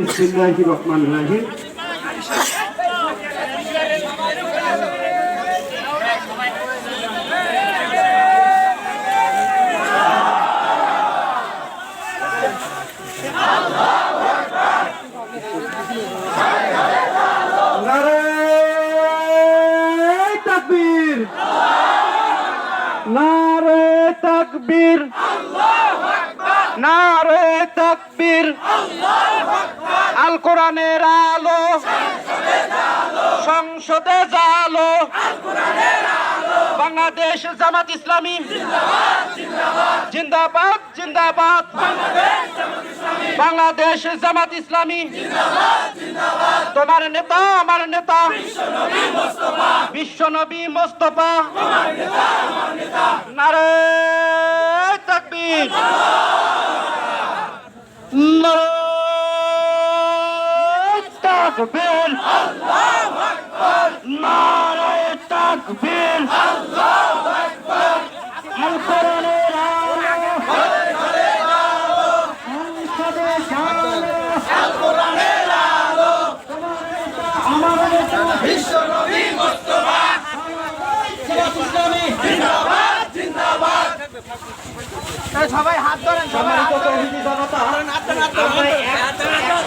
বিসমিল্লাহির রহমানির রহিম নারে তাকবীর। নারে তাকবীর। নারে তাকবীর। আল কোরআনের আলো। সংসদে জালো। বাংলাদেশ জামাত ইসলামী। জিন্দাবাদ জিন্দাবাদ। বাংলাদেশ জামাত ইসলামী। তোমার নেতা, আমার নেতা। বিশ্ব নবী মোস্তফা। নারে তাকবীর। তাকবীর। নারে তাকবীর। আল কোরআনের আলো সংসদে জালো আমার নেতা বিশ্ব নবী মোস্তফা ইসলামী জিন্দাবাদ জিন্দাবাদ সবাই হাত ধরেন। সম্মানিত তৌহিদি জনতা। আমরা